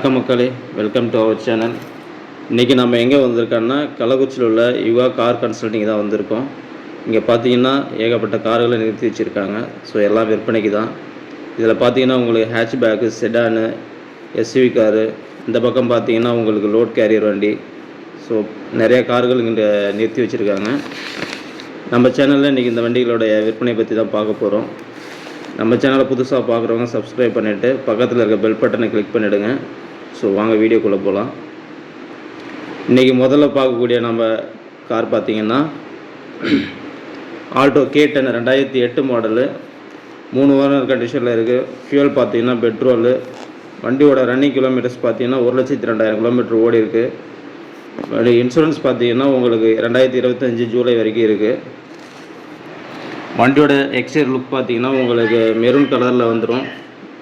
வணக்கம் மக்களே welcome to our channel இன்றைக்கி நம்ம எங்கே வந்திருக்கோம்னா கள்ளக்குறிச்சியில் உள்ள யுவா கார் கன்சல்ட்டிங் தான் வந்திருக்கோம். இங்கே பார்த்தீங்கன்னா ஏகப்பட்ட கார்களை நிறுத்தி வச்சுருக்காங்க. ஸோ எல்லாம் விற்பனைக்கு தான். இதில் பார்த்தீங்கன்னா உங்களுக்கு hatchback sedan SUV car இந்த பக்கம் பார்த்தீங்கன்னா உங்களுக்கு லோட் கேரியர் வண்டி. ஸோ நிறைய கார்கள் இங்கே நிறுத்தி வச்சுருக்காங்க. நம்ம சேனலில் இன்றைக்கி இந்த வண்டிகளோடைய விற்பனை பற்றி தான் பார்க்க போகிறோம் நம்ம சேனலை புதுசாக பார்க்குறவங்க சப்ஸ்கிரைப் பண்ணிவிட்டு பக்கத்தில் இருக்க பெல் பட்டனை கிளிக் பண்ணிவிடுங்க ஸோ வாங்க வீடியோக்குள்ளே போகலாம் இன்றைக்கி முதல்ல பார்க்கக்கூடிய நம்ம கார் பார்த்தீங்கன்னா ஆல்டோ கே டென் ரெண்டாயிரத்தி எட்டு மாடலு மூணு ஓனர் கண்டிஷனில் இருக்குது ஃபியூல் பார்த்திங்கன்னா பெட்ரோலு வண்டியோட ரன்னிங் கிலோமீட்டர்ஸ் பார்த்தீங்கன்னா ஒரு லட்சத்தி ரெண்டாயிரம் கிலோமீட்டர் ஓடி இருக்குது இன்சூரன்ஸ் பார்த்தீங்கன்னா உங்களுக்கு ரெண்டாயிரத்தி இருபத்தஞ்சி ஜூலை வரைக்கும் இருக்குது வண்டியோட எக்ஸ்டீரியர் லுக் பார்த்தீங்கன்னா உங்களுக்கு மெரூன் கலரில் வந்துடும்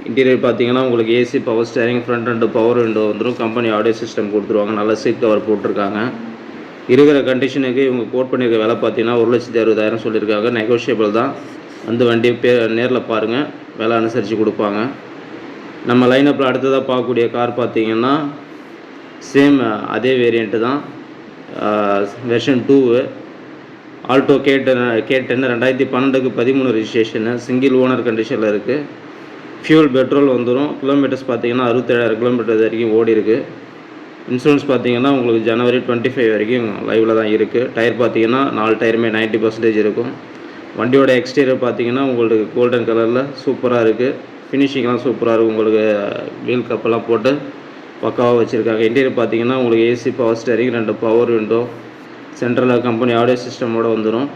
இன்டீரியர் பார்த்தீங்கன்னா உங்களுக்கு AC power steering front and power window வந்துடும் கம்பெனி ஆடியோ சிஸ்டம் கொடுத்துருவாங்க. நல்ல சீட் கவர் போட்டிருக்காங்க. இருக்கிற கண்டிஷனுக்கு இவங்க கோட் பண்ணியிருக்க விலை பார்த்தீங்கன்னா ஒரு லட்சத்தி அறுபதாயிரம் சொல்லியிருக்காங்க. நெகோஷியபிள் தான். வந்து வண்டி பே நேரில் பாருங்கள் விலை அனுசரித்து கொடுப்பாங்க. நம்ம லைனப்பில் அடுத்ததாக பார்க்கக்கூடிய கார் பார்த்தீங்கன்னா சேம் அதே வேரியண்ட்டு தான். Version two Alto K ten K ரெண்டாயிரத்தி பன்னெண்டுக்கு பதிமூணு ரிஜிஸ்ட்ரேஷனு சிங்கிள் ஓனர் கண்டிஷனில் இருக்குது ஃபியூல் பெட்ரோல் வந்துடும் கிலோமீட்டர்ஸ் பார்த்தீங்கன்னா அறுபத்தேழாயிரம் கிலோமீட்டர் வரைக்கும் ஓடி இருக்குது இன்சூரன்ஸ் பார்த்தீங்கன்னா உங்களுக்கு ஜனவரி டுவெண்ட்டி ஃபைவ் வரைக்கும் லைவில் தான் இருக்குது டயர் பார்த்தீங்கன்னா நாலு டயருமே 90% பர்சன்டேஜ் இருக்கும். வண்டியோட எக்ஸ்டீரியர் பார்த்தீங்கன்னா உங்களுக்கு கோல்டன் கலரில் சூப்பராக இருக்குது ஃபினிஷிங்லாம் சூப்பராக இருக்கும். உங்களுக்கு வீல் கப்பெல்லாம் போட்டு பக்காவாக வச்சுருக்காங்க. இன்டீரியர் பார்த்தீங்கன்னா உங்களுக்கு ஏசி பவர் ஸ்டேரிங் ரெண்டு பவர் விண்டோ சென்ட்ரலில் கம்பெனி ஆடியோ சிஸ்டமோடு வந்துடும்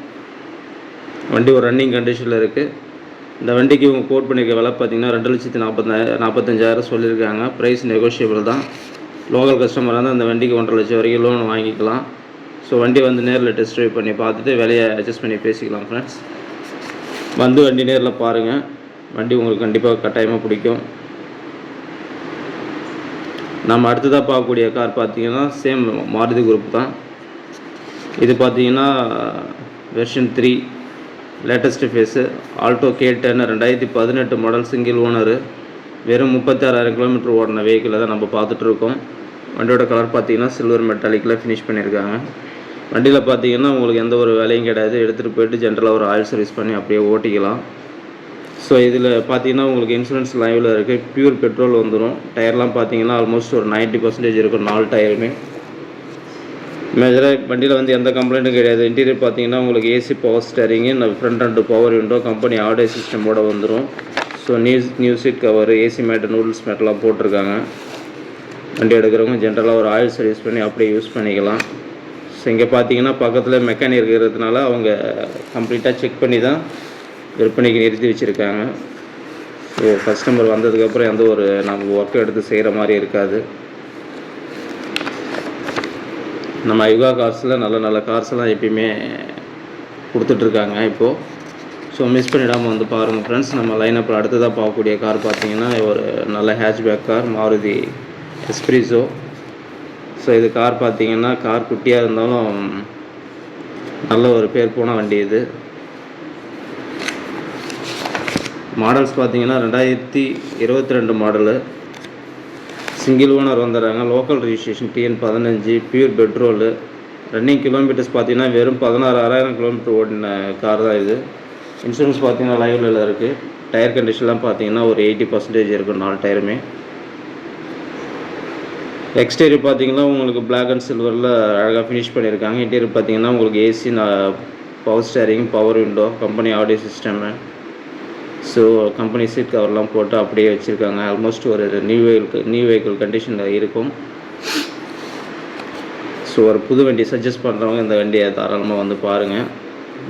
வண்டி ஒரு ரன்னிங் கண்டிஷனில் இருக்குது இந்த வண்டிக்கு இவங்க கோட் பண்ணியிருக்க விலை பார்த்தீங்கன்னா ரெண்டு லட்சத்தி நாற்பத்தாயிரம் நாற்பத்தஞ்சாயிரம் சொல்லியிருக்காங்க. ப்ரைஸ் நெகோஷியபிள் தான். லோக்கல் கஸ்டமராக இருந்தால் அந்த வண்டிக்கு ஒன்றரை லட்சம் வரைக்கும் லோன் வாங்கிக்கலாம். ஸோ வண்டி வந்து நேரில் டெஸ்ட் ட்ரைவ் பண்ணி பார்த்துட்டு விலையை அட்ஜஸ்ட் பண்ணி பேசிக்கலாம் ஃப்ரெண்ட்ஸ் வந்து வண்டி நேரில் பாருங்கள் வண்டி உங்களுக்கு கண்டிப்பாக கட்டாயமாக பிடிக்கும். நம்ம அடுத்ததாக பார்க்கக்கூடிய கார் பார்த்தீங்கன்னா சேம் மாருதி குரூப் தான். இது பார்த்தீங்கன்னா version three latest face Alto K ten ரெண்டாயிரத்தி பதினெட்டு மாடல் சிங்கிள் ஓனரு வெறும் முப்பத்தாறாயிரம் கிலோமீட்டர் ஓடின வெஹிக்கிளை தான் நம்ம பார்த்துட்ருக்கோம். வண்டியோட கலர் பார்த்தீங்கன்னா சில்வர் மெட்டாலிக்கில் ஃபினிஷ் பண்ணியிருக்காங்க. வண்டியில் பார்த்தீங்கன்னா உங்களுக்கு எந்த ஒரு வேலையும் கிடையாது. எடுத்துகிட்டு போயிட்டு ஜென்ரலாக ஒரு ஆயில் சர்வீஸ் பண்ணி அப்படியே ஓட்டிக்கலாம். ஸோ இதில் பார்த்தீங்கன்னா உங்களுக்கு இன்சூரன்ஸ் லைவில் இருக்குது ப்யூர் பெட்ரோல் வந்துடும் டயர்லாம் பார்த்தீங்கன்னா ஆல்மோஸ்ட் ஒரு 90% பர்சன்டேஜ் இருக்கும் நாலு டயருமே மேஜராக வண்டியில் வந்து எந்த கம்ப்ளைண்ட்டும் கிடையாது. இன்டீரியர் பார்த்தீங்கன்னா உங்களுக்கு AC power steering front and power window company audio சிஸ்டமோட வந்துடும் so news new seat cover AC mat noodles மேட்லாம் போட்டிருக்காங்க. வண்டி எடுக்கிறவங்க ஜென்ரலாக ஒரு ஆயில் சர்வீஸ் பண்ணி அப்படியே யூஸ் பண்ணிக்கலாம். ஸோ இங்கே பார்த்தீங்கன்னா பக்கத்தில் மெக்கானிக் இருக்கிறதுனால அவங்க கம்ப்ளீட்டாக செக் பண்ணி தான் விற்பனைக்கு நிறுத்தி வச்சுருக்காங்க. ஸோ கஸ்டமர் வந்ததுக்கப்புறம் எந்த ஒரு நம்ம ஒர்க் எடுத்து செய்கிற மாதிரி இருக்காது. நம்ம யுகா கார்ஸில் நல்ல நல்ல கார்ஸ்லாம் எப்பயுமே கொடுத்துட்ருக்காங்க இப்போது ஸோ மிஸ் பண்ணிடாமல் வந்து பாருங்கள் ஃப்ரெண்ட்ஸ் நம்ம லைனப்பில் அடுத்ததாக பார்க்கக்கூடிய கார் பார்த்தீங்கன்னா ஒரு நல்ல hatchback car Maruti Spresso so இது கார் பார்த்தீங்கன்னா கார் குட்டியாக இருந்தாலும் நல்ல ஒரு பேர் போன வண்டி இது. மாடல்ஸ் பார்த்தீங்கன்னா ரெண்டாயிரத்தி இருபத்தி ரெண்டு மாடலு சிங்கிள் ஓனர் வந்துடுறாங்க லோக்கல் ரிஜிஸ்ட்ரேஷன் டிஎன் பதினஞ்சு பியூர் பெட்ரோலு ரன்னிங் கிலோமீட்டர்ஸ் பார்த்தீங்கன்னா வெறும் பதினாறாயிரம் கிலோமீட்டர் ஓடின கார் தான் இது. இன்சூரன்ஸ் பார்த்தீங்கன்னா லைவில் இருக்குது டயர் கண்டிஷன்லாம் பார்த்தீங்கன்னா ஒரு எயிட்டி பர்சன்டேஜ் இருக்கும் நாலு டயருமே எக்ஸ்டீரியர் பார்த்தீங்கன்னா உங்களுக்கு பிளாக் அண்ட் சில்வரில் அழகாக ஃபினிஷ் பண்ணியிருக்காங்க. இன்டீரியர் பார்த்தீங்கன்னா உங்களுக்கு AC power steering power window company audio system so company seat கவர்லாம் போட்டு அப்படியே வச்சுருக்காங்க. ஆல்மோஸ்ட் ஒரு நியூ வெஹிக்கிள் நியூ வெஹிக்கிள் கண்டிஷனில் இருக்கும். ஸோ ஒரு புது வண்டி சஜஸ்ட் பண்ணுறவங்க இந்த வண்டியை தாராளமாக வந்து பாருங்கள்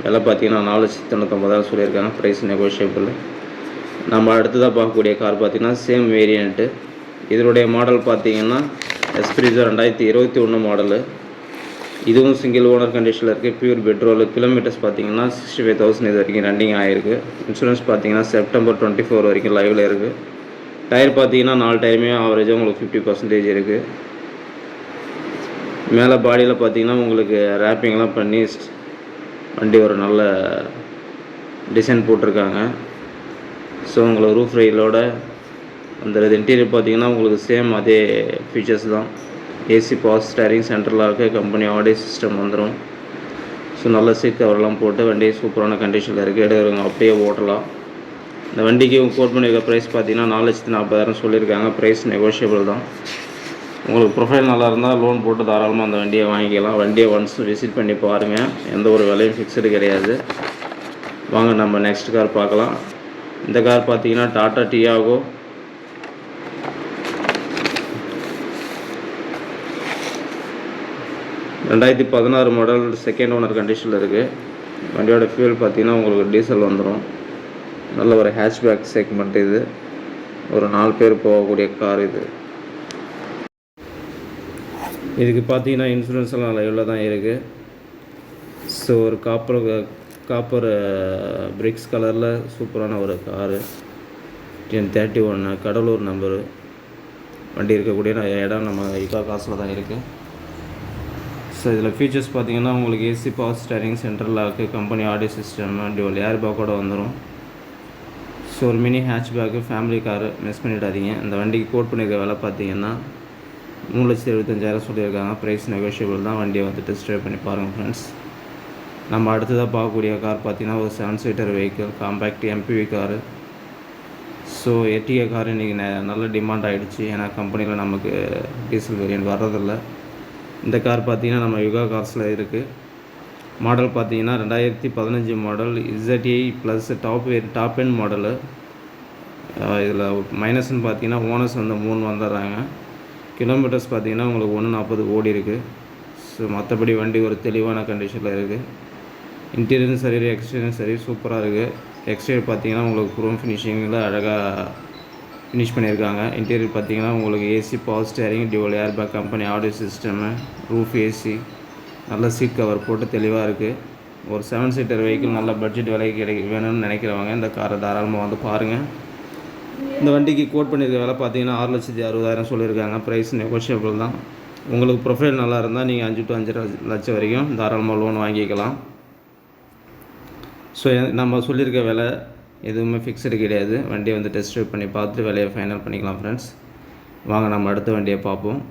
விலை பார்த்தீங்கன்னா நாலு லட்சத்தி தொண்ணூத்தொம்பதாயிரம் சொல்லியிருக்காங்க. ப்ரைஸ் நெகோஷியபிள் நம்ம அடுத்ததாக பார்க்கக்கூடிய கார் பார்த்தீங்கன்னா சேம் வேரியண்ட்டு இதனுடைய மாடல் பார்த்தீங்கன்னா எஸ்பிரிசோ ரெண்டாயிரத்தி இருபத்தி ஒன்று மாடலு இதுவும் சிங்கிள் ஓனர் கண்டிஷனில் இருக்குது பியூர் பெட்ரோல் கிலோமீட்டர்ஸ் பார்த்தீங்கன்னா சிக்ஸ்டி ஃபைவ் தௌசண்ட் இது வரைக்கும் ரன்னிங் ஆகிருக்கு இன்சூரன்ஸ் பார்த்தீங்கன்னா செப்டம்பர் டுவெண்ட்டி ஃபோர் வரைக்கும் லைவில் இருக்குது டயர் பார்த்தீங்கன்னா நாலு டயருமே ஆவரேஜாக உங்களுக்கு ஃபிஃப்டி பர்சன்டேஜ் இருக்குது மேலே பாடியில் பார்த்தீங்கன்னா உங்களுக்கு ரேப்பிங்லாம் பண்ணி வண்டி ஒரு நல்ல டிசைன் போட்டிருக்காங்க. ஸோ உங்களுக்கு ரூஃப் ரெயிலோட அந்த இன்டீரியர் பார்த்தீங்கன்னா உங்களுக்கு சேம் அதே ஃபீச்சர்ஸ் தான். AC power steering central lock company audio system வந்துடும் ஸோ நல்ல சீட் கவர்லாம் போட்டு வண்டி சூப்பரான கண்டிஷனில் இருக்குது எடுக்கிறவங்க அப்படியே ஓட்டலாம். இந்த வண்டிக்கு கோட் பண்ணியிருக்க ப்ரைஸ் பார்த்தீங்கன்னா நாலு லட்சத்து நாற்பதாயிரம் சொல்லியிருக்காங்க. ப்ரைஸ் நெகோஷியபிள் தான். உங்களுக்கு ப்ரொஃபைல் நல்லா இருந்தால் லோன் போட்டு தாராளமாக அந்த வண்டியை வாங்கிக்கலாம். வண்டியை ஒன்ஸ் விசிட் பண்ணி பாருங்கள் எந்த ஒரு விலையும் ஃபிக்ஸ்டு கிடையாது. வாங்க நம்ம நெக்ஸ்ட் கார் பார்க்கலாம். இந்த கார் பார்த்தீங்கன்னா டாட்டா டியாகோ ரெண்டாயிரத்தி பதினாறு மாடல் செகண்ட் ஓனர் கண்டிஷனில் இருக்குது வண்டியோட ஃபியூல் பார்த்தீங்கன்னா உங்களுக்கு டீசல் வந்துடும் நல்ல ஒரு ஹேஷ்பேக் செக்மெண்ட் இது. ஒரு நாலு பேர் போகக்கூடிய கார் இது. இதுக்கு பார்த்தீங்கன்னா இன்சூரன்ஸ் எல்லாம் லைவில் தான் இருக்குது ஸோ ஒரு காப்பர் காப்பர் பிரிக்ஸ் கலரில் சூப்பரான ஒரு காரு டென் தேர்ட்டி ஒன்று கடலூர் நம்பரு வண்டி இருக்கக்கூடிய இடம் நம்ம இக்கா காசில் தான் இருக்குது ஸோ இதில் ஃபீச்சர்ஸ் பார்த்தீங்கன்னா உங்களுக்கு AC power steering central lock company audio system dual air பேக்கோட வந்துடும் ஸோ ஒரு mini hatchback family car miss பண்ணிடாதீங்க. இந்த வண்டிக்கு கோட் பண்ணியிருக்க விலை பார்த்தீங்கன்னா மூணு லட்சத்தி எழுபத்தஞ்சாயிரம் சொல்லியிருக்காங்க. ப்ரைஸ் நெகோஷியபிள் தான். வண்டியை வந்து டெஸ்ட் ட்ரைவ் பண்ணி பாருங்கள் ஃப்ரெண்ட்ஸ் நம்ம அடுத்ததாக பார்க்கக்கூடிய கார் பார்த்தீங்கன்னா ஒரு seven seater vehicle compact MPV car so எட்டிஏ car இன்றைக்கி நல்ல டிமாண்ட் ஆகிடுச்சு ஏன்னா கம்பெனியில் நமக்கு டீசல் வேரியன்ட் வர்றதில்ல. இந்த கார் பார்த்திங்கன்னா நம்ம யுகா கார்ஸில் இருக்குது மாடல் பார்த்தீங்கன்னா ரெண்டாயிரத்தி பதினஞ்சு model ZI plus top top end model இதில் மைனஸ்ன்னு பார்த்தீங்கன்னா ஓனர்ஸ் வந்து மூணு வந்துடுறாங்க. கிலோமீட்டர்ஸ் பார்த்தீங்கன்னா உங்களுக்கு ஒன்று நாற்பது ஓடி இருக்குது ஸோ மற்றபடி வண்டி ஒரு தெளிவான கண்டிஷனில் இருக்குது இன்டீரியரும் சரி எக்ஸ்டீரியரும் சரி சூப்பராக இருக்குது எக்ஸ்டீரியர் பார்த்தீங்கன்னா உங்களுக்கு குரோம் ஃபினிஷிங்கில் அழகாக ஃபினிஷ் பண்ணியிருக்காங்க. இன்டீரியர் பார்த்தீங்கன்னா உங்களுக்கு AC power steering dual airbag company audio system roof AC நல்ல சீட் கவர் போட்டு தெளிவாக இருக்குது ஒரு செவன் சீட்டர் வெஹிக்கிள் நல்ல பட்ஜெட் விலைக்கு கிடை வேணும்னு நினைக்கிறவங்க இந்த காரை தாராளமாக வந்து பாருங்கள் இந்த வண்டிக்கு கோட் பண்ணியிருக்க விலை பார்த்தீங்கன்னா ஆறு லட்சத்தி அறுபதாயிரம் சொல்லியிருக்காங்க. ப்ரைஸ் நெகோஷியபிள் தான். உங்களுக்கு ப்ரொஃபைல் நல்லா இருந்தால் நீங்கள் அஞ்சு டு அஞ்சு லட்சம் வரைக்கும் தாராளமாக லோன் வாங்கிக்கலாம். ஸோ நம்ம சொல்லியிருக்க விலை எதுவுமே ஃபிக்ஸ்டு கிடையாது. வண்டியை வந்து டெஸ்ட் ட்ரைவ் பண்ணி பார்த்துட்டு விலையை ஃபைனல் பண்ணிக்கலாம் ஃப்ரெண்ட்ஸ் வாங்க நம்ம அடுத்த வண்டியை பார்ப்போம்.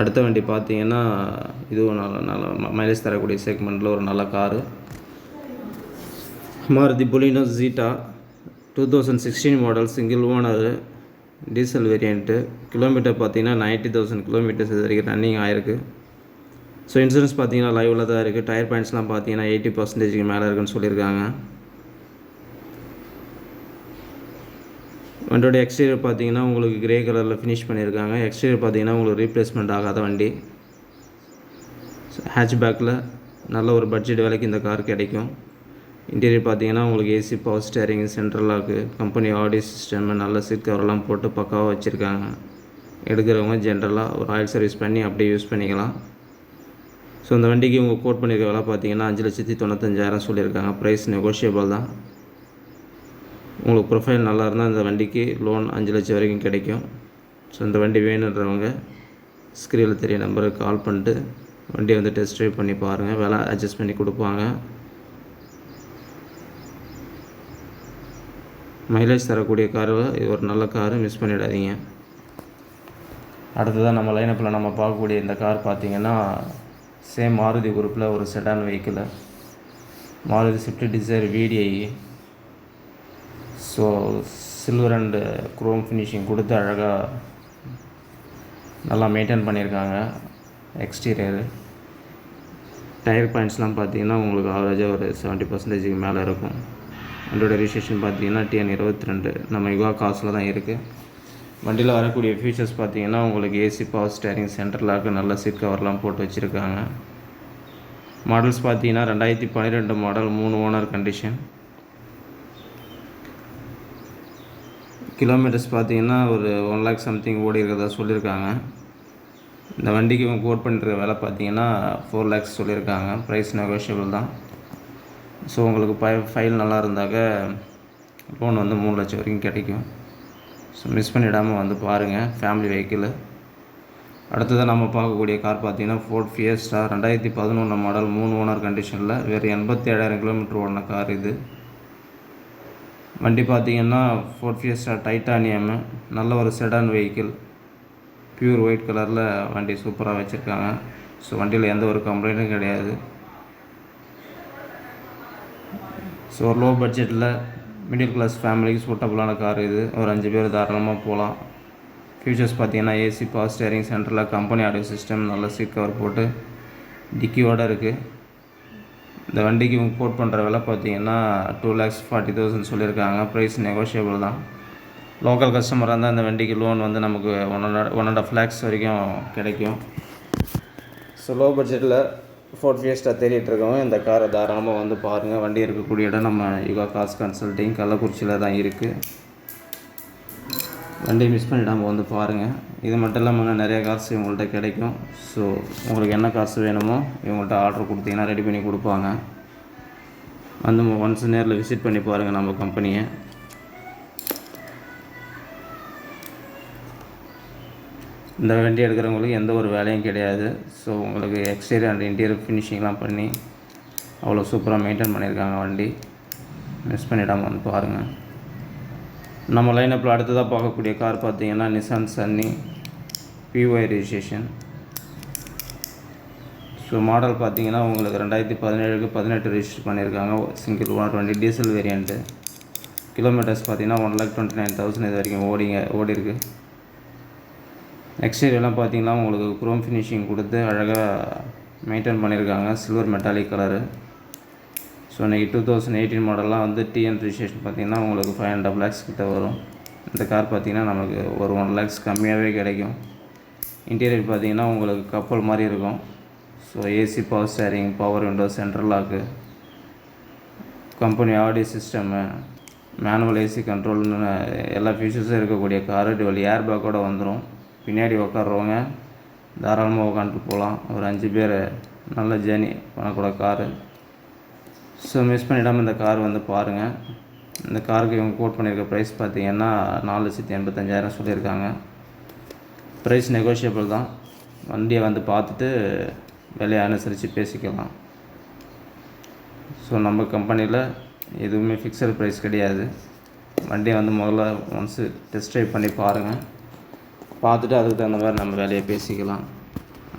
அடுத்த வண்டி பார்த்தீங்கன்னா இதுவும் நல்ல நல்ல மைலேஜ் தரக்கூடிய செக்மெண்ட்டில் ஒரு நல்ல car Maruti Baleno Zeta two thousand sixteen model single owner diesel variant kilometre பார்த்தீங்கன்னா நைன்ட்டி தௌசண்ட் கிலோமீட்டர்ஸ் இது வரைக்கும் ரன்னிங் ஆயிருக்கு. ஸோ இன்சூரன்ஸ் பார்த்தீங்கன்னா லைவில் தான் இருக்குது டயர் பாயிண்ட்ஸ்லாம் பார்த்தீங்கன்னா எயிட்டி பர்சன்டேஜ்க்கு மேலே இருக்குன்னு சொல்லியிருக்காங்க. வண்டியோட எக்ஸ்டீரியர் பார்த்தீங்கன்னா உங்களுக்கு கிரே கலரில் ஃபினிஷ் பண்ணியிருக்காங்க. எக்ஸ்டீரியர் பார்த்தீங்கன்னா உங்களுக்கு ரீப்ளேஸ்மெண்ட் ஆகாத வண்டி. ஹேட்ச்பேக்கில் நல்ல ஒரு பட்ஜெட் விலைக்கு இந்த கார் கிடைக்கும். இன்டீரியர் பார்த்தீங்கன்னா உங்களுக்கு AC power steering central lock company audio system நல்ல சீட் கவர்லாம் போட்டு பக்காவாக வச்சுருக்காங்க. எடுக்கிறவங்க ஜென்ரலாக ஒரு ஆயில் சர்வீஸ் பண்ணி அப்படியே யூஸ் பண்ணிக்கலாம். ஸோ இந்த வண்டிக்கு இவங்க கோட் பண்ணியிருக்க விலை பார்த்தீங்கன்னா அஞ்சு லட்சத்தி தொண்ணூத்தஞ்சாயிரம் சொல்லியிருக்காங்க. ப்ரைஸ் நெகோஷியபிள் தான். உங்களுக்கு ப்ரொஃபைல் நல்லா இருந்தால் இந்த வண்டிக்கு லோன் அஞ்சு லட்சம் வரைக்கும் கிடைக்கும். ஸோ இந்த வண்டி வேணுன்றவங்க ஸ்க்ரீனில் தெரிய நம்பருக்கு கால் பண்ணிட்டு வண்டியை வந்து டெஸ்ட் ட்ரைவ் பண்ணி பாருங்கள் விலை அட்ஜஸ்ட் பண்ணி கொடுப்பாங்க. மைலேஜ் தரக்கூடிய காரு இது ஒரு நல்ல காரு மிஸ் பண்ணிடாதீங்க. அடுத்ததாக நம்ம லைனப்பில் நம்ம பார்க்கக்கூடிய இந்த கார் பார்த்தீங்கன்னா சேம் மாருதி குரூப்பில் ஒரு sedan வெஹிக்கிளை Maruti Swift Dzire VDI so silver and chrome finishing கொடுத்து அழகாக நல்லா மெயின்டைன் பண்ணியிருக்காங்க. எக்ஸ்டீரியர் டயர் பாயிண்ட்ஸ்லாம் பார்த்தீங்கன்னா உங்களுக்கு ஆவரேஜாக ஒரு செவன்ட்டி பர்சன்டேஜுக்கு மேலே இருக்கும். வண்டியோட ரிஜிஸ்ட்ரேஷன் பார்த்தீங்கன்னா டிஎன் இருபத்தி ரெண்டு. நம்ம யுகா காசில் தான் இருக்குது வண்டியில் வரக்கூடிய ஃபீச்சர்ஸ் பார்த்தீங்கன்னா உங்களுக்கு AC power steering centre lock நல்ல சீட் கவர்லாம் போட்டு வச்சுருக்காங்க. மாடல்ஸ் பார்த்தீங்கன்னா ரெண்டாயிரத்தி பன்னிரெண்டு மாடல் மூணு ஓனர் கண்டிஷன் கிலோமீட்டர்ஸ் பார்த்தீங்கன்னா ஒரு ஒன் லேக் சம்திங் ஓடி இருக்கிறதா சொல்லியிருக்காங்க. இந்த வண்டிக்கு இவங்க கோட் பண்ணுற விலை பார்த்தீங்கன்னா ஃபோர் லேக்ஸ் சொல்லியிருக்காங்க. ப்ரைஸ் நெகோஷியபிள் தான். ஸோ உங்களுக்கு ப ஃபைல் நல்லா இருந்தாக்க லோன் வந்து மூணு லட்சம் வரைக்கும் கிடைக்கும். ஸோ மிஸ் பண்ணிடாமல் வந்து பாருங்கள் ஃபேமிலி வெஹிக்கிள் அடுத்ததாக நம்ம பார்க்கக்கூடிய கார் பார்த்தீங்கன்னா ஃபோர்ட் ஃபியஸ்டா ரெண்டாயிரத்தி பதினொன்று மாடல் மூணு ஓனர் கண்டிஷனில் வேறு எண்பத்தி ஏழாயிரம் கிலோமீட்டர் ஓடின கார் இது. வண்டி பார்த்தீங்கன்னா ஃபோர்ட் ஃபியஸ்டா டைட்டானியமு நல்ல ஒரு செடான் வெஹிக்கிள் பியூர் ஒயிட் கலரில் வண்டி சூப்பராக வச்சுருக்காங்க. ஸோ வண்டியில் எந்த ஒரு கம்ப்ளைண்ட்டும் கிடையாது. ஸோ ஒரு லோ பட்ஜெட்டில் மிடில் கிளாஸ் ஃபேமிலிக்கு சூட்டபுளான கார் இது. ஒரு அஞ்சு பேர் தாராளமாக போகலாம் ஃபியூச்சர்ஸ் பார்த்தீங்கன்னா ஏசி பவர் ஸ்டேரிங் சென்டரில் கம்பெனி ஆடியோ சிஸ்டம் நல்ல சீட் கவர் போட்டு டிக்கியோடு இருக்குது இந்த வண்டிக்கு கோட் பண்ணுற விலை பார்த்தீங்கன்னா டூ லேக்ஸ் ஃபார்ட்டி தௌசண்ட் சொல்லியிருக்காங்க. ப்ரைஸ் நெகோஷியபிள் தான். லோக்கல் கஸ்டமராக இருந்தால் இந்த வண்டிக்கு லோன் வந்து நமக்கு one and one and half lakhs வரைக்கும் கிடைக்கும். ஸோ லோ பட்ஜெட்டில் ஃபோர்ட் ஃபியஸ்டா தேடிட்டு இருக்கவங்க இந்த காரை தாராளமாக வந்து பாருங்கள் வண்டி இருக்கக்கூடிய இடம் நம்ம யுகா காஸ் கன்சல்ட்டிங் கள்ளக்குறிச்சியில் தான் இருக்குது வண்டியை மிஸ் பண்ணிடாமல் வந்து பாருங்கள் இது மட்டும் இல்லாமல் நிறைய காசு இவங்கள்ட்ட கிடைக்கும். ஸோ உங்களுக்கு என்ன காசு வேணுமோ இவங்கள்ட்ட ஆர்டர் கொடுத்தீங்கன்னா ரெடி பண்ணி கொடுப்பாங்க. வந்து ஒன்ஸ் நேரில் விசிட் பண்ணி பாருங்கள் நம்ம கம்பெனியை இந்த வண்டி எடுக்கிறவங்களுக்கு எந்த ஒரு வேலையும் கிடையாது. ஸோ உங்களுக்கு எக்ஸ்டீரியர் அண்ட் இன்டீரியர் ஃபினிஷிங்லாம் பண்ணி அவ்வளோ சூப்பராக மெயின்டைன் பண்ணியிருக்காங்க வண்டி. மிஸ் பண்ணிடாமல் வந்து பாருங்கள் நம்ம லைனப்பில் அடுத்ததாக பார்க்கக்கூடிய கார் பார்த்தீங்கன்னா Nissan Sunny PY registration so model பார்த்தீங்கன்னா உங்களுக்கு ரெண்டாயிரத்தி பதினேழுக்கு பதினெட்டு ரிஜிஸ்டர் பண்ணியிருக்காங்க. Single one twenty diesel variant kilometres பார்த்தீங்கன்னா one lakh twenty nine thousand இது வரைக்கும் ஓடிங்க ஓடிருக்கு எக்ஸ்டீரியர்லாம் பார்த்தீங்கன்னா உங்களுக்கு குரோம் ஃபினிஷிங் கொடுத்து அழகாக மெயின்டைன் பண்ணியிருக்காங்க சில்வர் மெட்டாலிக் கலரு ஸோ இன்றைக்கி டூ தௌசண்ட் எயிட்டீன் மாடல்லாம் வந்து டிஎன் ரிஜிஸ்ட்ரேஷன் பார்த்தீங்கன்னா உங்களுக்கு ஃபைவ் ஹண்ட்ரட் லேக்ஸ் கிட்ட வரும். இந்த கார் பார்த்தீங்கன்னா நமக்கு ஒரு ஒன் லேக்ஸ் கம்மியாகவே கிடைக்கும். இன்டீரியர் பார்த்தீங்கன்னா உங்களுக்கு கப்பல் மாதிரி இருக்கும். So AC power steering power window central lock company audio system manual AC கண்ட்ரோல்னு எல்லா ஃபீச்சர்ஸும் இருக்கக்கூடிய கார் டிவல் ஏர் பேக்கோடு வந்துடும் பின்னாடி உட்காடுறவங்க தாராளமாக உட்காந்துட்டு போகலாம் ஒரு அஞ்சு பேர் நல்ல ஜேர்னி பண்ணக்கூட காரு. ஸோ மிஸ் பண்ணிடாமல் இந்த கார் வந்து பாருங்கள் இந்த காருக்கு இவங்க கோட் பண்ணியிருக்க ப்ரைஸ் பார்த்தீங்கன்னா நாலு லட்சத்தி எண்பத்தஞ்சாயிரம் சொல்லியிருக்காங்க. ப்ரைஸ் நெகோஷியபிள் தான். வண்டியை வந்து பார்த்துட்டு விலையை அனுசரித்து பேசிக்கலாம். ஸோ நம்ம கம்பெனியில் எதுவுமே ஃபிக்ஸட் ப்ரைஸ் கிடையாது. வண்டியை வந்து முதல்ல ஒன்ஸு டெஸ்ட் ட்ரைவ் பண்ணி பாருங்கள் பார்த்துட்டு அதுக்கு தகுந்த மாதிரி நம்ம வேலையை பேசிக்கலாம்.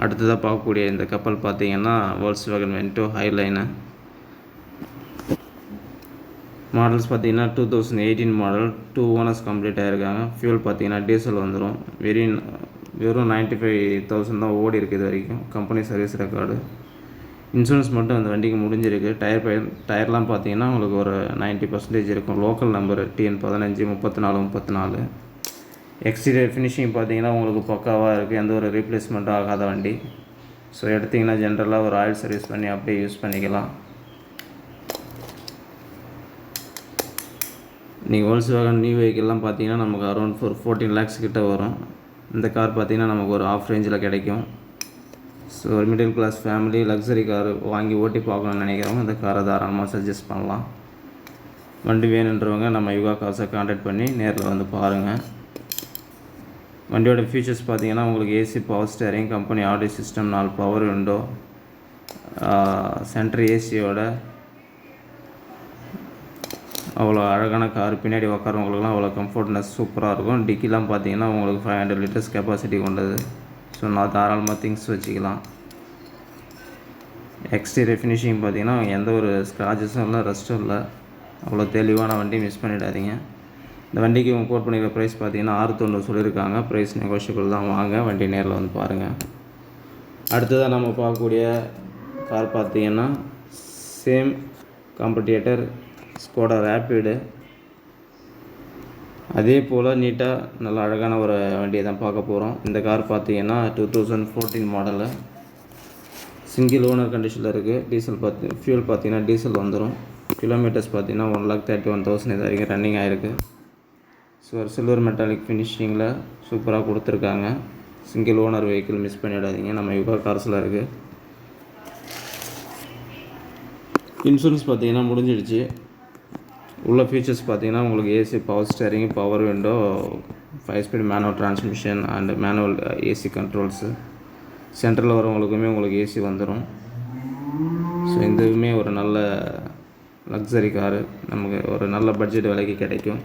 அடுத்ததாக பார்க்கக்கூடிய இந்த கப்பல் பார்த்திங்கன்னா Volkswagen Vento Highline models பார்த்தீங்கன்னா two thousand eighteen model two owners complete ஆகிருக்காங்க fuel பார்த்தீங்கன்னா டீசல் வந்துடும் வெரி வெறும் நைன்ட்டி ஃபைவ் தௌசண்ட் தான் ஓடி இருக்குது இது வரைக்கும். கம்பெனி சர்வீஸ் ரெக்கார்டு இன்சூரன்ஸ் மட்டும் அந்த வண்டிக்கு முடிஞ்சிருக்கு. டயர் பய டயர்லாம் பார்த்தீங்கன்னா உங்களுக்கு ஒரு நைன்ட்டி பர்சன்டேஜ் இருக்கும். லோக்கல் நம்பர் டிஎன் பதினஞ்சு முப்பத்தி நாலு முப்பத்தி நாலு. எக்ஸ்டீரியர் ஃபினிஷிங் பார்த்தீங்கன்னா உங்களுக்கு பக்காவாக இருக்குது எந்த ஒரு ரீப்ளேஸ்மெண்ட்டும் ஆகாத வண்டி. ஸோ எடுத்திங்கன்னா ஜென்ரலாக ஒரு ஆயில் சர்வீஸ் பண்ணி அப்படியே யூஸ் பண்ணிக்கலாம். நீங்கள் ஹோல்ஸ் வேகன் நியூ வெஹிக்கிள்லாம் பார்த்தீங்கன்னா நமக்கு அரௌண்ட் ஃபோர் ஃபோர்டீன் லேக்ஸ் கிட்ட வரும். இந்த கார் பார்த்தீங்கன்னா நமக்கு ஒரு ஆஃப் ரேஞ்சில் கிடைக்கும். ஸோ ஒரு middle class family luxury car வாங்கி ஓட்டி பார்க்கணும்னு நினைக்கிறவங்க இந்த காரை தாராளமாக சஜஸ்ட் பண்ணலாம். வண்டி வேணுன்றவங்க நம்ம யுகா காசை கான்டாக்ட் பண்ணி நேரில் வந்து பாருங்கள் வண்டியோட ஃபீச்சர்ஸ் பார்த்தீங்கன்னா உங்களுக்கு AC power steering company audio system நாலு பவர் விண்டோ சென்ட்ரு ஏசியோட அவ்வளோ அழகான கார் பின்னாடி உட்காரவங்களுக்குலாம் அவ்வளோ கம்ஃபர்ட்னஸ் சூப்பராக இருக்கும். டிக்கிலாம் பார்த்தீங்கன்னா உங்களுக்கு ஃபைவ் ஹண்ட்ரட் லிட்டர்ஸ் கெப்பாசிட்டி கொண்டது. ஸோ நான் தாராளமாக திங்ஸ் வச்சுக்கலாம். எக்ஸ்டீரியர் ஃபினிஷிங் பார்த்தீங்கன்னா எந்த ஒரு ஸ்க்ராச்சஸும் இல்லை ரஸ்ட்டும் இல்லை. அவ்வளோ தெளிவான வண்டி மிஸ் பண்ணிடாதீங்க. இந்த வண்டிக்கு இவங்க கோட் பண்ணிக்கிற ப்ரைஸ் பார்த்தீங்கன்னா ஆறு தொண்ணூறு சொல்லியிருக்காங்க. ப்ரைஸ் நெகோஷியபிள் தான். வாங்க வண்டி நேரில் வந்து பாருங்கள் அடுத்ததாக நம்ம பார்க்கக்கூடிய கார் பார்த்தீங்கன்னா சேம் காம்படிட்டர் ஸ்கோடா ரேப்பிடு அதே போல் நீட்டாக நல்ல அழகான ஒரு வண்டியை தான் பார்க்க போகிறோம் இந்த கார் பார்த்தீங்கன்னா two thousand fourteen model single owner கண்டிஷனில் இருக்குது டீசல் பார்த்து ஃபியூல் பார்த்தீங்கன்னா டீசல் வந்துடும் கிலோமீட்டர்ஸ் பார்த்தீங்கன்னா one lakh thirty one thousand இது வரைக்கும் ரன்னிங் ஆகிருக்கு ஸோ சில்வர் மெட்டாலிக் ஃபினிஷிங்கில் சூப்பராக கொடுத்துருக்காங்க. சிங்கிள் ஓனர் வெஹிக்கிள் மிஸ் பண்ணிடாதீங்க. நம்ம யுகா கார்ஸில் இருக்குது இன்சூரன்ஸ் பார்த்தீங்கன்னா முடிஞ்சிடுச்சு. உள்ள ஃபீச்சர்ஸ் பார்த்தீங்கன்னா உங்களுக்கு AC power steering power window five speed manual transmission and manual AC controls சென்ட்ரலில் வரவங்களுக்குமே உங்களுக்கு ஏசி வந்துடும் ஸோ இதுவுமே ஒரு நல்ல லக்ஸரி காரு நமக்கு ஒரு நல்ல பட்ஜெட் விலைக்கு கிடைக்கும்.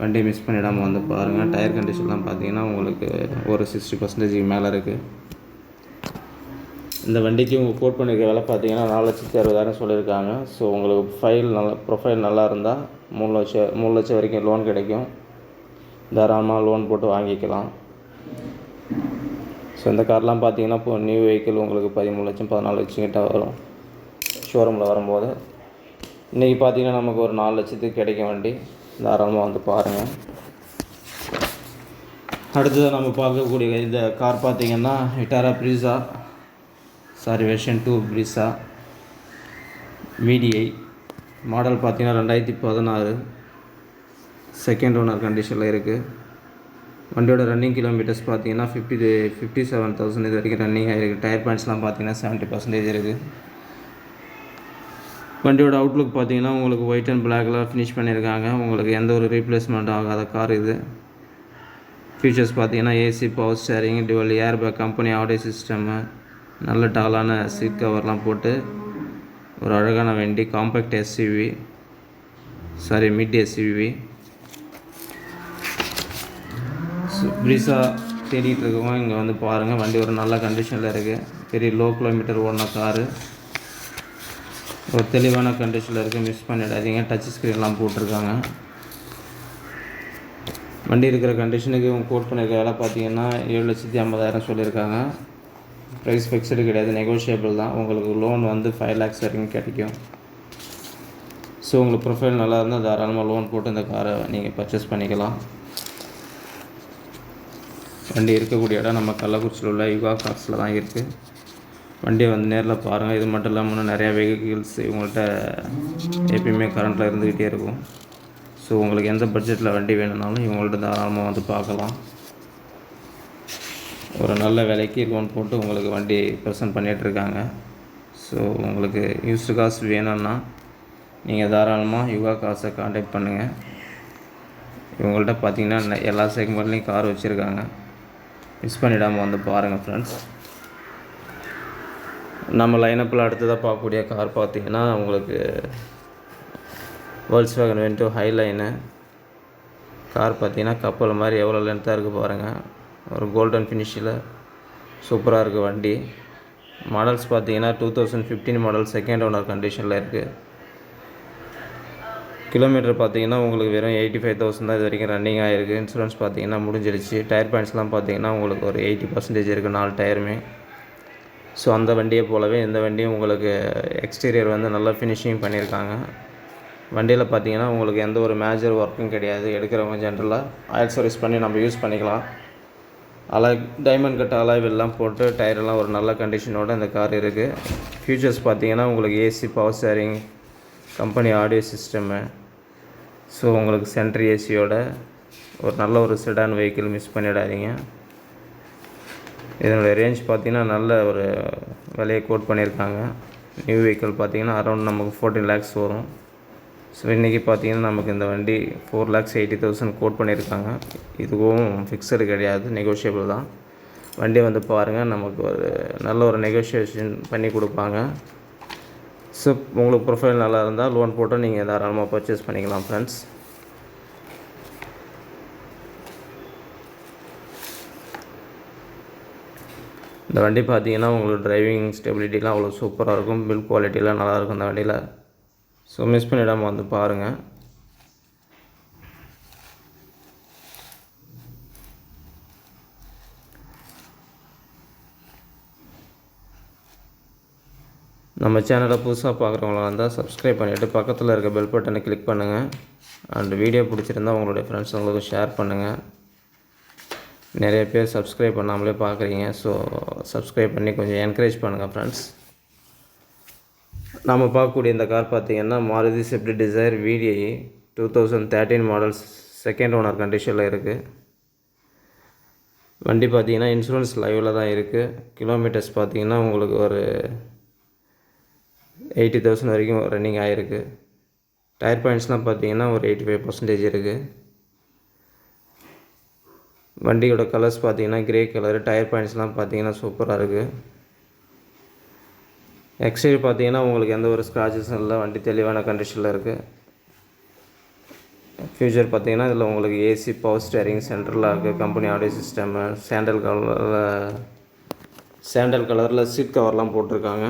வண்டி மிஸ் பண்ணிடாமல் வந்து பாருங்கள் டயர் கண்டிஷன்லாம் பார்த்தீங்கன்னா உங்களுக்கு ஒரு சிக்ஸ்டி பர்சன்டேஜுக்கு மேலே இருக்குது இந்த வண்டிக்கு உங்கள் கோட் பண்ணியிருக்க விலை பார்த்தீங்கன்னா நாலு லட்சத்தி அறுபதாயிரம் சொல்லியிருக்காங்க. ஸோ உங்களுக்கு ஃபைல் நல்லா ப்ரொஃபைல் நல்லா இருந்தால் மூணு லட்சம் மூணு லட்சம் வரைக்கும் லோன் கிடைக்கும். தாராளமாக லோன் போட்டு வாங்கிக்கலாம். ஸோ இந்த கார்லாம் பார்த்தீங்கன்னா இப்போ நியூ வெஹிக்கிள் உங்களுக்கு பதிமூணு லட்சம் பதினாலு லட்சம் கிட்ட வரும். ஷோரூமில் வரும்போது. இன்றைக்கி பார்த்தீங்கன்னா நமக்கு ஒரு நாலு லட்சத்துக்கு கிடைக்கும் வண்டி. தாராளமாக வந்து பாருங்கள் அடுத்தது நம்ம பார்க்கக்கூடிய இந்த கார் பார்த்தீங்கன்னா Vitara Brezza sorry version two Brezza மீடியை model பார்த்தீங்கன்னா ரெண்டாயிரத்தி பதினாறு. செகண்ட் ஓனர் கண்டிஷனில் இருக்குது வண்டியோட ரன்னிங் கிலோமீட்டர்ஸ் பார்த்தீங்கன்னா ஃபிஃப்டி ஃபிஃப்டி செவன் தௌசண்ட் இது வரைக்கும் ரன்னிங் ஆகிருக்கு டயர் பாயிண்ட்ஸ்லாம் பார்த்தீங்கன்னா செவன்ட்டி பர்சன்டேஜ் இருக்குது வண்டியோட அவுட்லுக் பார்த்தீங்கன்னா உங்களுக்கு ஒயிட் அண்ட் பிளாக்ல ஃபினிஷ் பண்ணியிருக்காங்க. உங்களுக்கு எந்த ஒரு ரீப்ளேஸ்மெண்ட் ஆகாத கார் இது. ஃபீச்சர்ஸ் பார்த்தீங்கன்னா AC power steering dual air bag company audio system நல்ல டாலான சீட் கவர்லாம் போட்டு ஒரு அழகான வண்டி compact SUV sorry mid SUV ப்ரீஸாக தேடிட்டு இருக்கவங்க இங்கே வந்து பாருங்கள் வண்டி ஒரு நல்ல கண்டிஷனில் இருக்குது பெரிய லோ கிலோமீட்டர் ஓடின காரு ஒரு தெளிவான கண்டிஷனில் இருக்குது மிஸ் பண்ணிடாதீங்க. டச் ஸ்க்ரீன்லாம் போட்டிருக்காங்க. வண்டி இருக்கிற கண்டிஷனுக்கு இவங்க கோட் பண்ணியிருக்க வேலை பார்த்தீங்கன்னா ஏழு லட்சத்தி ஐம்பதாயிரம் சொல்லியிருக்காங்க. ப்ரைஸ் ஃபிக்ஸ்டு கிடையாது. நெகோஷியபிள் தான். உங்களுக்கு லோன் வந்து ஃபைவ் லேக்ஸ் வரைக்கும் கிடைக்கும். ஸோ உங்களுக்கு ப்ரொஃபைல் நல்லா இருந்தால் தாராளமாக லோன் போட்டு இந்த காரை நீங்கள் பர்ச்சேஸ் பண்ணிக்கலாம். வண்டி இருக்கக்கூடிய இடம் நம்ம கள்ளக்குறிச்சியில் உள்ள யுகா கார்ஸில் தான் இருக்குது வண்டியை வந்து நேரில் பாருங்கள் இது மட்டும் இல்லாமல் இன்னும் நிறையா வெஹிக்கிள்ஸ் இவங்கள்ட்ட எப்பயுமே கரண்ட்டில் இருந்துக்கிட்டே இருக்கும். ஸோ உங்களுக்கு எந்த பட்ஜெட்டில் வண்டி வேணும்னாலும் இவங்கள்ட்ட தாராளமாக வந்து பார்க்கலாம். ஒரு நல்ல விலைக்கு லோன் போட்டு உங்களுக்கு வண்டி ப்ரெசன்ட் பண்ணிகிட்ருக்காங்க ஸோ உங்களுக்கு யூஸ்டு காசு வேணும்னா நீங்கள் தாராளமாக யுகா காசை காண்டாக்ட் பண்ணுங்கள் இவங்கள்ட்ட பார்த்தீங்கன்னா எல்லா செக்மெண்ட்லேயும் கார் வச்சுருக்காங்க. மிஸ் பண்ணிடாமல் வந்து பாருங்கள் ஃப்ரெண்ட்ஸ் நம்ம லைனப்பில் அடுத்ததாக பார்க்கக்கூடிய கார் பார்த்தீங்கன்னா உங்களுக்கு Volkswagen Vento Highline car பார்த்தீங்கன்னா கப்பல் மாதிரி எவ்வளோ லென்த்தாக இருக்குது பாருங்கள் ஒரு கோல்டன் ஃபினிஷில் சூப்பராக இருக்குது வண்டி. மாடல்ஸ் பார்த்தீங்கன்னா two thousand fifteen model second owner கண்டிஷனில் இருக்குது கிலோமீட்டர் பார்த்தீங்கன்னா உங்களுக்கு வெறும் எயிட்டி ஃபைவ் தௌசண்ட் தான் இது வரைக்கும் ரன்னிங் ஆகிருக்கு இன்சூரன்ஸ் பார்த்தீங்கன்னா முடிஞ்சிருச்சு. டயர் பாயிண்ட்ஸ்லாம் பார்த்தீங்கன்னா உங்களுக்கு ஒரு எயிட்டி பர்சன்டேஜ் இருக்குது நாலு டயருமே ஸோ அந்த வண்டியை போலவே இந்த வண்டியும் உங்களுக்கு எக்ஸ்டீரியர் வந்து நல்லா ஃபினிஷிங் பண்ணியிருக்காங்க. வண்டியில் பார்த்தீங்கன்னா உங்களுக்கு எந்த ஒரு மேஜர் ஒர்க்கும் கிடையாது. எடுக்கிறவங்க ஜென்ரலாக ஆயில் சர்வீஸ் பண்ணி நம்ம யூஸ் பண்ணிக்கலாம். அலாய் டைமண்ட் கட் அலாய்வெல்லாம் போட்டு டயரெல்லாம் ஒரு நல்ல கண்டிஷனோட இந்த கார் இருக்குது ஃபியூச்சர்ஸ் பார்த்தீங்கன்னா உங்களுக்கு AC power steering company audio system so உங்களுக்கு சென்ட்ரு ஏசியோட ஒரு நல்ல ஒரு செடான் வெஹிக்கிள் மிஸ் பண்ணிடாதீங்க. இதனுடைய ரேஞ்ச் பார்த்தீங்கன்னா நல்ல ஒரு விலையை கோட் பண்ணியிருக்காங்க. நியூ வெஹிக்கிள் பார்த்தீங்கன்னா அரௌண்ட் நமக்கு ஃபோர்டீன் லேக்ஸ் வரும். ஸோ இன்றைக்கி பார்த்தீங்கன்னா நமக்கு இந்த வண்டி four lakhs eighty thousand quote பண்ணியிருக்காங்க. இதுவும் ஃபிக்ஸடு கிடையாது நெகோஷியபிள் தான். வண்டி வந்து பாருங்கள் நமக்கு ஒரு நல்ல ஒரு நெகோஷியேஷன் பண்ணி கொடுப்பாங்க. ஸோ உங்களுக்கு ப்ரொஃபைல் நல்லா இருந்தால் லோன் போட்டு நீங்கள் தாராளமாக பர்ச்சேஸ் பண்ணிக்கலாம் ஃப்ரெண்ட்ஸ் இந்த வண்டி பார்த்தீங்கன்னா உங்களுக்கு டிரைவிங் ஸ்டெபிலிட்டிலாம் அவ்வளோ சூப்பராக இருக்கும். பில் குவாலிட்டிலாம் நல்லாயிருக்கும் இந்த வண்டியில். ஸோ மிஸ் பண்ணிடாமல் வந்து பாருங்கள் நம்ம சேனலை புதுசாக பார்க்குறவங்களா இருந்தால் சப்ஸ்கிரைப் பண்ணிவிட்டு பக்கத்தில் இருக்க பெல் பட்டனை கிளிக் பண்ணுங்கள் அண்ட் வீடியோ பிடிச்சிருந்தா உங்களுடைய ஃப்ரெண்ட்ஸுங்களுக்கு ஷேர் பண்ணுங்கள் நிறைய பேர் சப்ஸ்கிரைப் பண்ணாமலே பார்க்குறீங்க. ஸோ சப்ஸ்கிரைப் பண்ணி கொஞ்சம் என்கரேஜ் பண்ணுங்கள் ஃப்ரெண்ட்ஸ் நம்ம பார்க்கக்கூடிய இந்த கார் பார்த்தீங்கன்னா Maruti Swift Dzire VDI two thousand thirteen models second owner கண்டிஷனில் இருக்குது வண்டி பார்த்தீங்கன்னா இன்சூரன்ஸ் லைவில் தான் இருக்குது கிலோமீட்டர்ஸ் பார்த்தீங்கன்னா உங்களுக்கு ஒரு எயிட்டி தௌசண்ட் வரைக்கும் ரன்னிங் ஆகிருக்கு டயர் பாயிண்ட்ஸ்லாம் பார்த்தீங்கன்னா ஒரு எயிட்டி ஃபைவ் பர்சன்டேஜ் இருக்குது வண்டியோட கலர்ஸ் பார்த்தீங்கன்னா கிரே கலரு டயர் பாயிண்ட்ஸ்லாம் பார்த்தீங்கன்னா சூப்பராக இருக்குது எக்ஸ்டீரியர் பார்த்தீங்கன்னா உங்களுக்கு எந்த ஒரு ஸ்க்ராச்சஸும் இல்லை வண்டி தெளிவான கண்டிஷனில் இருக்குது ஃபியூச்சர் பார்த்தீங்கன்னா இதில் உங்களுக்கு ஏசி பவர் ஸ்டேரிங் சென்ட்ரலாக இருக்குது கம்பெனி ஆடியோ சிஸ்டமு சாண்டல் கலரில் சாண்டல் கலரில் சீட் கவர்லாம் போட்டிருக்காங்க.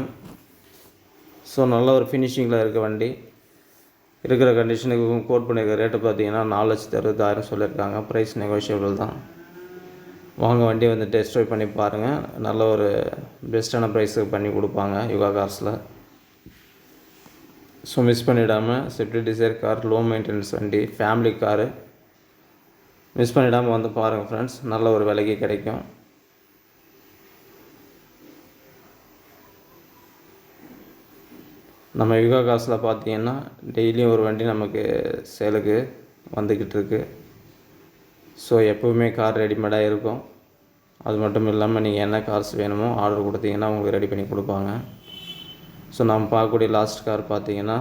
ஸோ நல்ல ஒரு ஃபினிஷிங்கில் இருக்குது வண்டி. இருக்கிற கண்டிஷனுக்கு கோட் பண்ணியிருக்க ரேட்டு பார்த்தீங்கன்னா நாலு லட்சத்து அறுபதாயிரம் சொல்லியிருக்காங்க. ப்ரைஸ் நெகோஷியபிள் தான். வாங்க வண்டி வந்து டெஸ்ட் ட்ரைவ் பண்ணி பாருங்கள் நல்ல ஒரு பெஸ்ட்டான ப்ரைஸுக்கு பண்ணி கொடுப்பாங்க யுகா கார்ஸில் so miss பண்ணிடாமல் Swift Dzire car low maintenance வண்டி ஃபேமிலி காரு மிஸ் பண்ணிடாமல் வந்து பாருங்கள் ஃப்ரெண்ட்ஸ் நல்ல ஒரு விலைக்கு கிடைக்கும். நம்ம யுகா காசில் பார்த்தீங்கன்னா டெய்லியும் ஒரு வண்டி நமக்கு சேலுக்கு வந்துக்கிட்டு இருக்குது ஸோ எப்போவுமே கார் ரெடிமேடாக இருக்கும். அது மட்டும் இல்லாமல் நீங்கள் என்ன கார்ஸ் வேணுமோ ஆர்டர் கொடுத்தீங்கன்னா உங்களுக்கு ரெடி பண்ணி கொடுப்பாங்க. ஸோ நம்ம பார்க்கக்கூடிய லாஸ்ட் கார் பார்த்தீங்கன்னா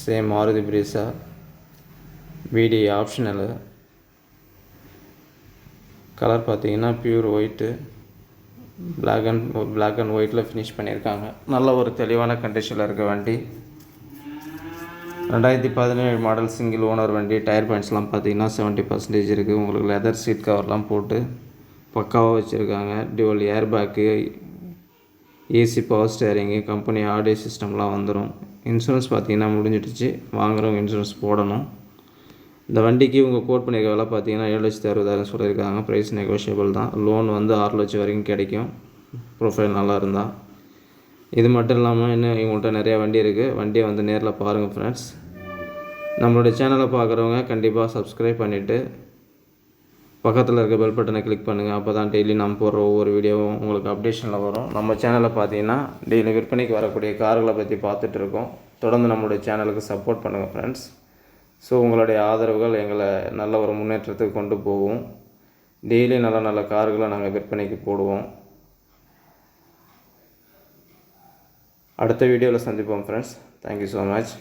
same Maruti Brezza VD optional colour பார்த்தீங்கன்னா pure white black and black and ஒயிட்டில் ஃபினிஷ் பண்ணியிருக்காங்க. நல்ல ஒரு தெளிவான கண்டிஷனில் இருக்க வண்டி. ரெண்டாயிரத்தி பதினேழு மாடல் சிங்கிள் ஓனர் வண்டி டயர் பாயிண்ட்ஸ்லாம் பார்த்தீங்கன்னா செவன்ட்டி பர்சன்டேஜ் இருக்குது உங்களுக்கு லெதர் சீட் கவர்லாம் போட்டு பக்காவாக வச்சுருக்காங்க. Dual air bag AC power steering company audio சிஸ்டம்லாம் வந்துடும் இன்சூரன்ஸ் பார்த்தீங்கன்னா முடிஞ்சிடுச்சு. வாங்குறவங்க இன்சூரன்ஸ் போடணும். இந்த வண்டிக்கு உங்கள் கோட் பண்ணியிருக்க விலை பார்த்தீங்கன்னா ஏழு லட்சத்தி அறுபதாயிரம் சொல்லியிருக்காங்க. ப்ரைஸ் நெகோஷியபிள் தான். லோன் வந்து ஆறு லட்சம் வரைக்கும் கிடைக்கும். ப்ரொஃபைல் நல்லா இருந்தால் இது மட்டும் இல்லாமல் இன்னும் இவங்கள்ட்ட நிறையா வண்டி இருக்குது வண்டியை வந்து நேரில் பாருங்கள் ஃப்ரெண்ட்ஸ் நம்மளுடைய சேனலை பார்க்குறவங்க கண்டிப்பாக சப்ஸ்கிரைப் பண்ணிவிட்டு பக்கத்தில் இருக்க பெல் பட்டனை கிளிக் பண்ணுங்கள் அப்போ தான் டெய்லி நம்ம போடுற ஒவ்வொரு வீடியோவும் உங்களுக்கு அப்டேஷனில் வரும். நம்ம சேனலில் பார்த்தீங்கன்னா டெய்லி விற்பனைக்கு வரக்கூடிய கார்களை பற்றி பார்த்துட்டு இருக்கோம். தொடர்ந்து நம்மளுடைய சேனலுக்கு சப்போர்ட் பண்ணுங்கள் ஃப்ரெண்ட்ஸ் ஸோ உங்களுடைய ஆதரவுகள் எங்களை நல்ல ஒரு முன்னேற்றத்துக்கு கொண்டு போகும். டெய்லி நல்ல நல்ல கார்களை நாங்கள் விற்பனைக்கு போடுவோம். அடுத்த வீடியோவில் சந்திப்போம் ஃப்ரெண்ட்ஸ் தேங்க்யூ ஸோ மச்